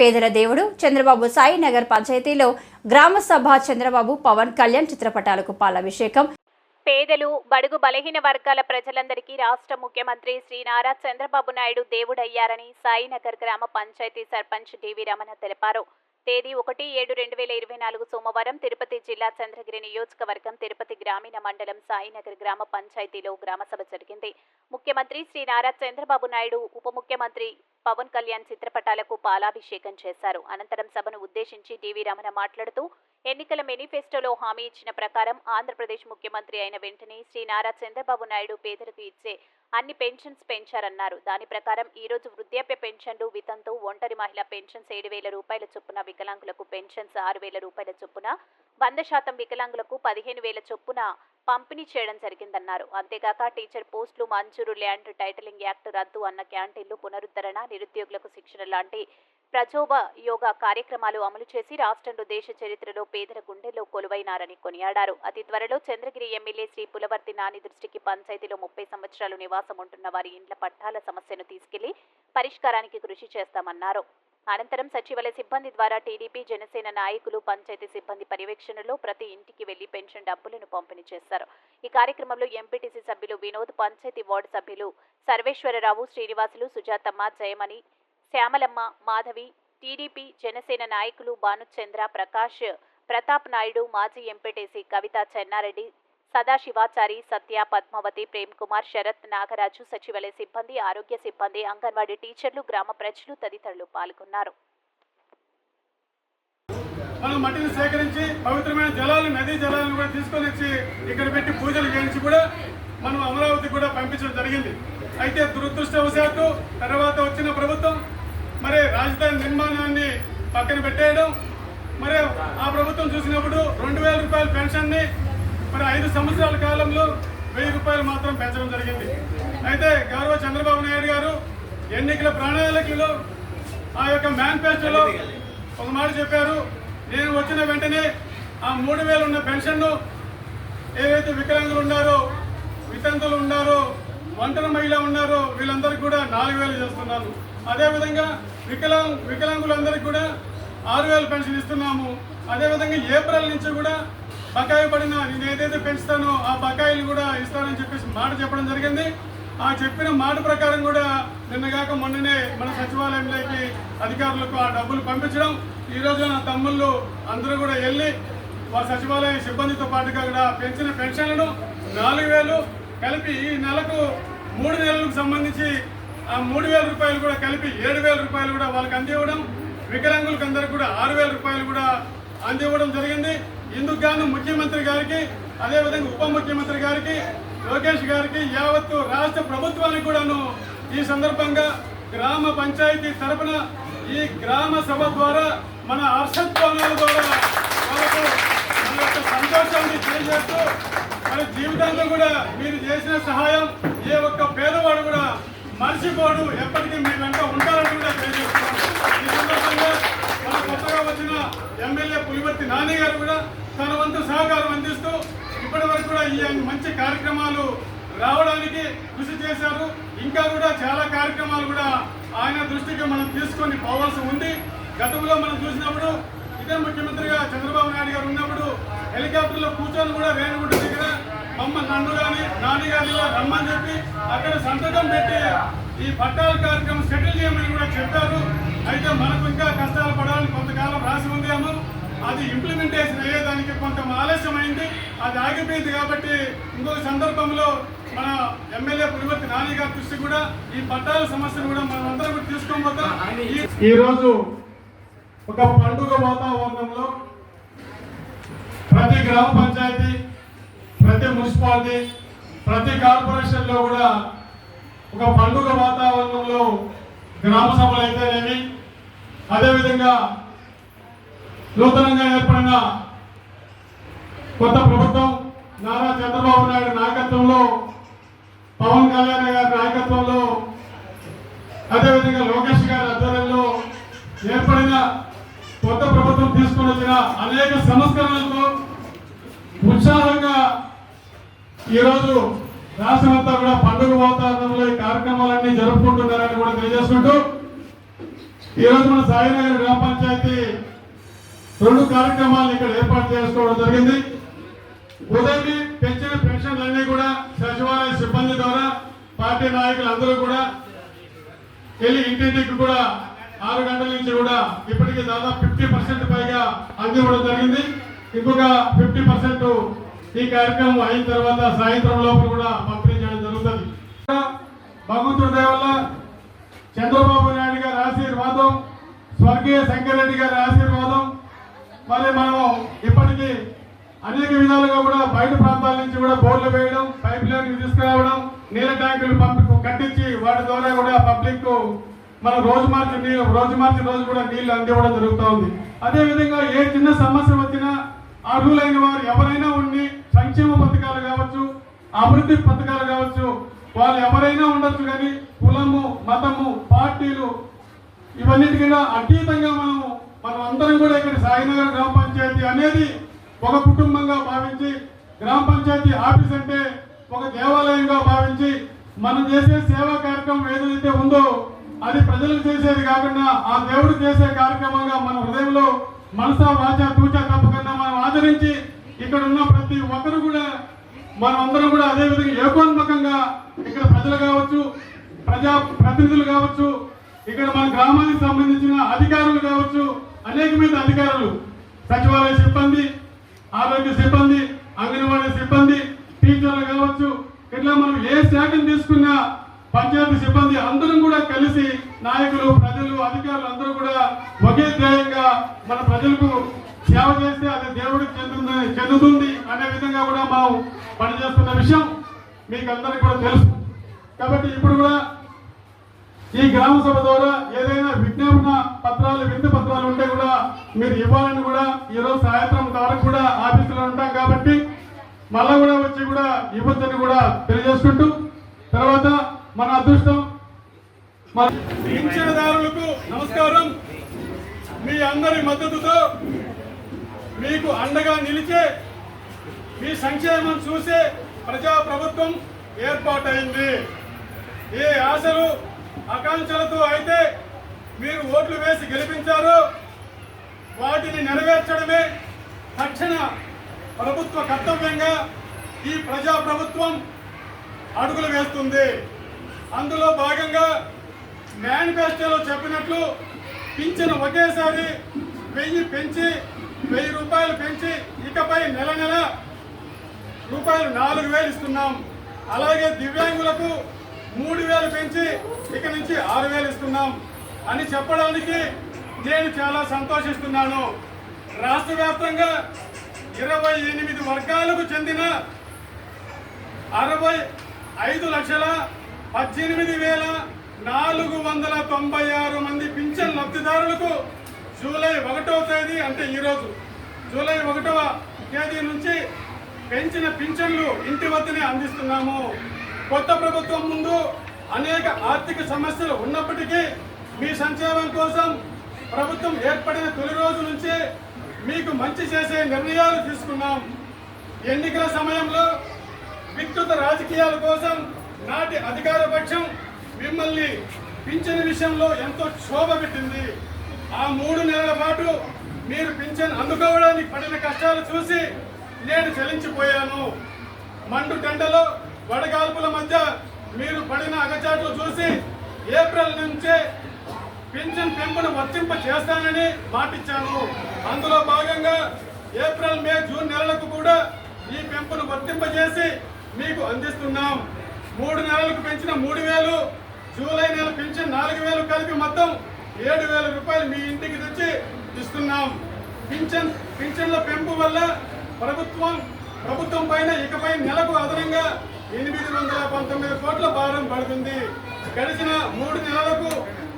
పేదల దేవుడు చంద్రబాబు సాయి నగర్ పంచాయతీలో గ్రామ సభ చంద్రబాబు పవన్ కళ్యాణ్ చిత్రపటాలకు పాలాభిషేకం. పేదలు బడుగు బలహీన వర్గాల ప్రజలందరికీ రాష్ట్ర ముఖ్యమంత్రి శ్రీ నారా చంద్రబాబు నాయుడు దేవుడయ్యారని సాయినగర్ గ్రామ పంచాయతీ సర్పంచ్ డివి రమణ తెలిపారు. తేదీ ఒకటి ఏడు రెండు వేల ఇరవై నాలుగు సోమవారం తిరుపతి జిల్లా చంద్రగిరి నియోజకవర్గం తిరుపతి గ్రామీణ మండలం సాయినగర్ గ్రామ పంచాయతీలో గ్రామసభ జరిగింది. ముఖ్యమంత్రి శ్రీ నారా చంద్రబాబు నాయుడు ఉప ముఖ్యమంత్రి పవన్ కళ్యాణ్ చిత్రపటాలకు పాలాభిషేకం చేశారు. అనంతరం సభను ఉద్దేశించి డివి రమణ మాట్లాడుతూ ఎన్నికల మేనిఫెస్టోలో హామీ ఇచ్చిన ప్రకారం ఆంధ్రప్రదేశ్ ముఖ్యమంత్రి అయిన వెంటనే శ్రీ నారా చంద్రబాబు నాయుడు పేదలకు ఇచ్చే అన్ని పెన్షన్స్ పెంచారన్నారు. దాని ప్రకారం ఈ రోజు వృద్ధాప్య పెన్షన్లు వితంతు ఒంటరి మహిళ పెన్షన్స్ ఏడు వేల రూపాయల చొప్పున వికలాంగులకు పెన్షన్స్ ఆరు వేల రూపాయల చొప్పున వంద శాతం వికలాంగులకు పదిహేను వేల చొప్పున పంపిణీ చేయడం జరిగిందన్నారు. అంతేగాక టీచర్ పోస్టులు మంజూరు ల్యాండ్ టైటిలింగ్ యాక్ట్ రద్దు అన్న క్యాంటీన్లు పునరుద్ధరణ నిరుద్యోగులకు శిక్షణ లాంటి ప్రజోభ యోగ కార్యక్రమాలు అమలు చేసి రాష్ట్రంలో దేశ చరిత్రలో పేదల గుండెల్లో కొలువైనారని కొనియాడారు. అతి త్వరలో చంద్రగిరి ఎమ్మెల్యే శ్రీ పులవర్తి నాని దృష్టికి పంచాయతీలో ముప్పై సంవత్సరాలు నివాసం ఉంటున్న వారి ఇండ్ల పట్టాల సమస్యను తీసుకెళ్ళి పరిష్కారానికి కృషి చేస్తామన్నారు. అనంతరం సచివాలయ సిబ్బంది ద్వారా టీడీపీ జనసేన నాయకులు పంచాయతీ సిబ్బంది పర్యవేక్షణలో ప్రతి ఇంటికి వెళ్ళి పెన్షన్ డబ్బులను పంపిణీ చేశారు. ఈ కార్యక్రమంలో ఎంపీటీసీ సభ్యులు వినోద్ పంచాయతీ వార్డు సభ్యులు సర్వేశ్వరరావు శ్రీనివాసులు సుజాతమ్మ జయమణి శ్యామలమ్మ మాధవి టీడీపీ జనసేన నాయకులు భానుచంద్ర ప్రకాష్ ప్రతాప్ నాయుడు మాజీ ఎంపీటీసీ కవిత చెన్నారెడ్డి సదాశివాచారి సత్య పద్మావతి ప్రేమ్ కుమార్ శరత్ నాగరాజు సచివాలయ సిబ్బంది ఆరోగ్య సిబ్బంది అంగన్వాడీ టీచర్లు గ్రామ ప్రజలు తదితరులు పాల్గొన్నారు. మనం మట్టిని సేకరించి పవిత్రమైన జలాలు నదీ జలాలను కూడా తీసుకొని వచ్చి ఇక్కడ పెట్టి పూజలు చేయించి కూడా మనం అమరావతి కూడా పంపించడం జరిగింది. అయితే దురదృష్టవశాత్తు తర్వాత వచ్చిన ప్రభుత్వం మరి రాజధాని నిర్మాణాన్ని పక్కన పెట్టేయడం మరి ఆ ప్రభుత్వం చూసినప్పుడు రెండు వేల రూపాయల పెన్షన్ని మరి ఐదు సంవత్సరాల కాలంలో వెయ్యి రూపాయలు మాత్రం పెంచడం జరిగింది. అయితే గౌరవ చంద్రబాబు నాయుడు గారు ఎన్నికల ప్రణాళికలో ఆ యొక్క మేనిఫెస్టోలో ఒక మాట చెప్పారు. నేను వచ్చిన వెంటనే ఆ మూడు వేలు ఉన్న పెన్షన్ను ఏవైతే వికలాంగులు ఉన్నారో వితంతులు ఉన్నారో ఒంటరి మహిళ ఉన్నారో వీళ్ళందరికీ కూడా నాలుగు వేలు చేస్తున్నాను. అదేవిధంగా వికలాంగ్ వికలాంగులందరికీ కూడా ఆరు వేలు పెన్షన్ ఇస్తున్నాము. అదేవిధంగా ఏప్రిల్ నుంచి కూడా బకాయి పడిన నేను ఏదైతే పెంచుతానో ఆ బకాయిలు కూడా ఇస్తానని చెప్పేసి మాట చెప్పడం జరిగింది. ఆ చెప్పిన మాట ప్రకారం కూడా నిన్నగాక మొన్ననే మన సచివాలయంలోకి అధికారులకు ఆ డబ్బులు పంపించడం. ఈరోజు నా తమ్ముళ్ళు అందరూ కూడా వెళ్ళి వారి సచివాలయ సిబ్బందితో పాటుగా కూడా పెంచిన పెన్షన్లను నాలుగు వేలు కలిపి ఈ నెలకు మూడు నెలలకు సంబంధించి ఆ మూడు వేల రూపాయలు కూడా కలిపి ఏడు వేల రూపాయలు కూడా వాళ్ళకి అందివ్వడం. వికలాంగులకు అందరికి కూడా ఆరు వేల రూపాయలు కూడా అందివ్వడం జరిగింది. ఇందుకు గాను ముఖ్యమంత్రి గారికి అదేవిధంగా ఉప ముఖ్యమంత్రి గారికి లోకేష్ గారికి యావత్తు రాష్ట్ర ప్రభుత్వానికి కూడాను ఈ సందర్భంగా గ్రామ పంచాయతీ తరఫున ఈ గ్రామ సభ ద్వారా మన హర్షధ్వానాల ద్వారా వాళ్ళకు మన యొక్క సంతోషాన్ని తెలియజేస్తూ మన జీవితంలో కూడా మీరు చేసిన సహాయం ఏ ఒక్క పేదవాడు కూడా మర్చిపోడు ఎప్పటికీ మీ వెంట ఉంటారని కూడా తెలియజేస్తున్నాం ఈ సందర్భంగా వచ్చిన ఎమ్మెల్యే పులివర్తి నాని గారు కూడా తన వంతు సహకారం అందిస్తూ ఇప్పటి వరకు కూడా ఈ మంచి కార్యక్రమాలు రావడానికి కృషి చేశారు. ఇంకా కూడా చాలా కార్యక్రమాలు కూడా ఆయన దృష్టికి మనం తీసుకొని పోవాల్సి ఉంది. గతంలో మనం చూసినప్పుడు ఇదే ముఖ్యమంత్రిగా చంద్రబాబు నాయుడు గారు ఉన్నప్పుడు హెలికాప్టర్లో కూర్చొని కూడా రేణుగుంట దగ్గర మమ్మ నన్ను కానీ నాని గారిని రమ్మని చెప్పి అక్కడ సంతకం పెట్టి ఈ పట్టాల కార్యక్రమం సెటిల్ చేయమని కూడా చెప్పారు. అయితే మనకు ఇంకా కష్టాలు పడాలని కొంతకాలం రాసి ఉందేమో అది ఇంప్లిమెంటేషన్ అయ్యేదానికి కొంత ఆలస్యమైంది. అది ఆగిపోయింది కాబట్టి ఇంకొక సందర్భంలో మన ఎమ్మెల్యే పులివర్తి నాని గారి దృష్టి కూడా ఈ పట్టాల సమస్యను కూడా మనం అందరం కూడా తీసుకొని పోతాం. ఈరోజు ఒక పండుగ వాతావరణంలో ప్రతి గ్రామ పంచాయతీ ప్రతి మున్సిపాలిటీ ప్రతి కార్పొరేషన్లో కూడా ఒక పండుగ వాతావరణంలో గ్రామ సభలు అయితేనేమి? అదేవిధంగా నూతనంగా ఏర్పడిన కొత్త ప్రభుత్వం నారా చంద్రబాబు నాయుడు నాయకత్వంలో పవన్ కళ్యాణ్ గారి నాయకత్వంలో అదేవిధంగా లోకేష్ గారి ఆధ్వర్యంలో ఏర్పడిన కొత్త ప్రభుత్వం తీసుకుని వచ్చిన అనేక సంస్కరణలతో ఉత్సాహంగా ఈరోజు రాష్ట్రమంతా కూడా పండుగ వాతావరణంలో కార్యక్రమాలన్నీ జరుపుకుంటున్నారని కూడా తెలియజేసుకుంటూ ఈరోజు మన సాయినగర్ గ్రామ పంచాయతీ రెండు కార్యక్రమాలను ఇక్కడ ఏర్పాటు చేసుకోవడం జరిగింది. ఉదయం పెంచిన పెన్షన్లన్నీ కూడా సచివాలయ సిబ్బంది ద్వారా పార్టీ నాయకులు అందరూ కూడా వెళ్ళి ఇంటింటికి కూడా ఆరు గంటల నుంచి కూడా ఇప్పటికీ దాదాపు ఫిఫ్టీ పర్సెంట్ పైగా అందివ్వడం జరిగింది. ఇంకొక ఫిఫ్టీ పర్సెంట్ ఈ కార్యక్రమం అయిన తర్వాత సాయంత్రం లోపల కూడా భగవంతుడి వల్ల చంద్రబాబు నాయుడు గారి ఆశీర్వాదం స్వర్గీయ శంకరెడ్డి గారి ఆశీర్వాదం మరి మనము ఇప్పటికీ అనేక విధాలుగా కూడా బయట ప్రాంతాల నుంచి కూడా బోర్లు వేయడం పైప్ లైన్ తీసుకురావడం నీళ్ళ ట్యాంకులు పంపి కట్టించి వాటి ద్వారా కూడా పబ్లిక్ మనం రోజు మార్చి నీళ్ళు రోజు మార్చి రోజు కూడా నీళ్ళు అందివ్వడం జరుగుతూ ఉంది. అదేవిధంగా ఏ చిన్న సమస్య వచ్చినా అర్హులైన వారు ఎవరైనా ఉండి సంక్షేమ పథకాలు కావచ్చు అభివృద్ధి పథకాలు కావచ్చు వాళ్ళు ఎవరైనా ఉండొచ్చు కానీ కులము మతము పార్టీలు ఇవన్నిటికైనా అతీతంగా మనము మనం అందరం కూడా ఇక్కడ సాయినగర్ గ్రామ పంచాయతీ అనేది ఒక కుటుంబంగా భావించి గ్రామ పంచాయతీ ఆఫీస్ అంటే ఒక దేవాలయంగా భావించి మనం చేసే సేవా కార్యక్రమం ఏదైతే ఉందో అది ప్రజలకు చేసేది కాకుండా ఆ దేవుడు చేసే కార్యక్రమంగా మన హృదయంలో మనసా వాచ తూచా తప్పకుండా మనం ఆచరించి ఇక్కడ ఉన్న ప్రతి ఒక్కరు కూడా మనమందరం కూడా అదే విధంగా ఏకోన్ముఖంగా ఇక్కడ ప్రజలు కావచ్చు ప్రజా ప్రతినిధులు కావచ్చు ఇక్కడ మన గ్రామానికి సంబంధించిన అధికారులు కావచ్చు అనేక మంది అధికారులు సచివాలయ సిబ్బంది ఆరోగ్య సిబ్బంది అంగన్వాడీ సిబ్బంది టీచర్లు కావచ్చు ఇట్లా మనం ఏ శాఖను తీసుకున్నా పంచాయతీ సిబ్బంది అందరం కూడా కలిసి నాయకులు ప్రజలు అధికారులు అందరూ కూడా ఒకే ధ్యేయంగా మన ప్రజలకు సేవ చేస్తే అది దేవుడికి చెందుతుంది చెందుతుంది అనే విధంగా కూడా మనం పనిచేస్తున్న విషయం మీకు అందరికీ కూడా తెలుసు. కాబట్టి ఇప్పుడు కూడా ఈ గ్రామ సభ ద్వారా ఏదైనా విజ్ఞాపన పత్రాలు విందు పత్రాలు ఉంటే కూడా మీరు ఇవ్వాలని కూడా ఈరోజు సాయంత్రం వరకు కూడా ఆఫీసులో ఉంటాం కాబట్టి మళ్ళా కూడా వచ్చి కూడా ఇవ్వచ్చని కూడా తెలియజేసుకుంటూ తర్వాత మన అదృష్టం మన పింఛనదారులకు నమస్కారం. మీ అందరి మద్దతుతో మీకు అండగా నిలిచే మీ సంక్షేమం చూసే ప్రజా ప్రభుత్వం ఏర్పాటైంది. ఏ ఆశలు ఆకాంక్షలతో అయితే మీరు ఓట్లు వేసి గెలిపించారో. వాటిని నెరవేర్చడమే తక్షణ ప్రభుత్వ కర్తవ్యంగా ఈ ప్రజా ప్రభుత్వం అడుగులు వేస్తుంది. అందులో భాగంగా మేనిఫెస్టోలో చెప్పినట్లు పింఛను ఒకేసారి వెయ్యి పెంచి వెయ్యి రూపాయలు పెంచి ఇకపై నెల నెల రూపాయలు నాలుగు వేలు ఇస్తున్నాం. అలాగే దివ్యాంగులకు మూడు వేలు పెంచి ఇక నుంచి ఆరు వేలు ఇస్తున్నాం. అని చెప్పడానికి నేను చాలా సంతోషిస్తున్నాను. రాష్ట్ర వ్యాప్తంగా ఇరవై ఎనిమిది వర్గాలకు చెందిన అరవై ఐదు లక్షల పద్దెనిమిది వేల నాలుగు వందల తొంభై ఆరు మంది పింఛన్ లబ్ధిదారులకు జూలై ఒకటవ తేదీ అంటే ఈరోజు జూలై ఒకటవ తేదీ నుంచి పెంచిన పింఛన్లు ఇంటి వద్దనే అందిస్తున్నాము. కొత్త ప్రభుత్వం ముందు అనేక ఆర్థిక సమస్యలు ఉన్నప్పటికీ మీ సంక్షేమం కోసం ప్రభుత్వం ఏర్పడిన తొలి రోజు నుంచే మీకు మంచి చేసే నిర్ణయాలు తీసుకున్నాం. ఎన్నికల సమయంలో వికృత రాజకీయాల కోసం నాటి అధికార పక్షం మిమ్మల్ని పింఛన్ విషయంలో ఎంతో క్షోభ పెట్టింది. ఆ మూడు నెలల పాటు మీరు పింఛన్ అందుకోవడానికి పడిన కష్టాలు చూసి నేను చలించిపోయాను. మండు టెండలో వడగాల్పుల మధ్య మీరు పడిన అగచాట్లు చూసి ఏప్రిల్ నుంచే పింఛన్ పెంపును వర్తింప చేస్తానని మాటిచ్చాను. అందులో భాగంగా ఏప్రిల్ మే జూన్ నెలలకు కూడా ఈ పెంపును వర్తింపజేసి మీకు అందిస్తున్నాం. మూడు నెలలకు పెంచిన మూడు వేలు జూలై నెల పెంచిన నాలుగు వేలు కలిపి మొత్తం ఏడు వేల రూపాయలు మీ ఇంటికి తెచ్చి ఇస్తున్నాం. పింఛన్ పింఛన్ల పెంపు వల్ల ప్రభుత్వం ప్రభుత్వం పైన ఇకపై నెలకు అదనంగా ఎనిమిది వందల పంతొమ్మిది కోట్ల భారం పడుతుంది. గడిచిన మూడు నెలలకు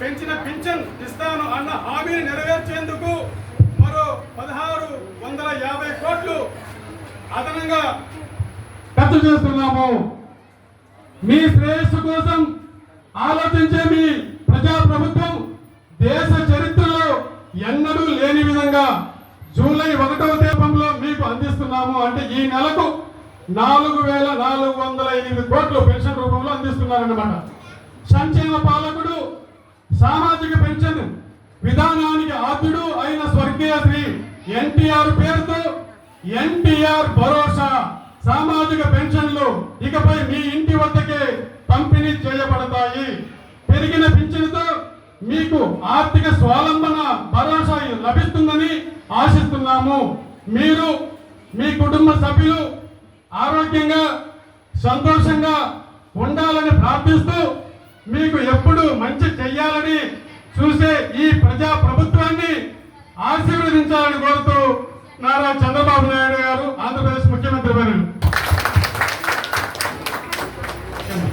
పెంచిన పింఛన్ ఇస్తాను అన్న హామీని నెరవేర్చేందుకు మరో పదహారు వందల యాభై కోట్లు అదనంగా ఖర్చు చేస్తున్నాము. మీ శ్రేయస్సు కోసం ఆలోచించే మీ ప్రజా ప్రభుత్వం దేశ చరిత్రలో ఎన్నడూ లేని విధంగా జూలై ఒకటవ దీపంలో మీకు అందిస్తున్నాము అంటే ఈ నెలకు నాలుగు వేల నాలుగు వందల ఎనిమిది కోట్లు పెన్షన్ రూపంలో అందిస్తున్నారన్నమాట. సంక్షేమ పాలకుడు సామాజిక పెన్షన్ విధానానికి ఆద్యుడు అయిన స్వర్గీయ శ్రీ ఎన్టీఆర్ పేరుతో ఎన్టీఆర్ భరోసా సామాజిక పెన్షన్లు ఇకపై మీ ఇంటి వద్దకే పంపిణీ చేయబడతాయి. పెరిగిన పింఛనుతో మీకు ఆర్థిక స్వావలంబన భరోసా లభిస్తుందని ఆశిస్తున్నాము. మీరు మీ కుటుంబ సభ్యులు ఆరోగ్యంగా సంతోషంగా ఉండాలని ప్రార్థిస్తూ మీకు ఎప్పుడు మంచి చెయ్యాలని చూసే ఈ ప్రజా ప్రభుత్వాన్ని ఆశీర్వదించాలని కోరుతూ నారా చంద్రబాబు నాయుడు గారు ఆంధ్రప్రదేశ్ ముఖ్యమంత్రి వర్యులు.